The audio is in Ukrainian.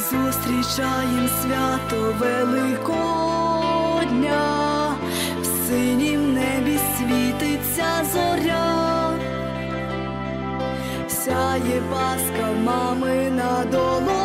зустрічаєм свято Великодня, в синім небі світиться зоря, сяє паска мамина долоні.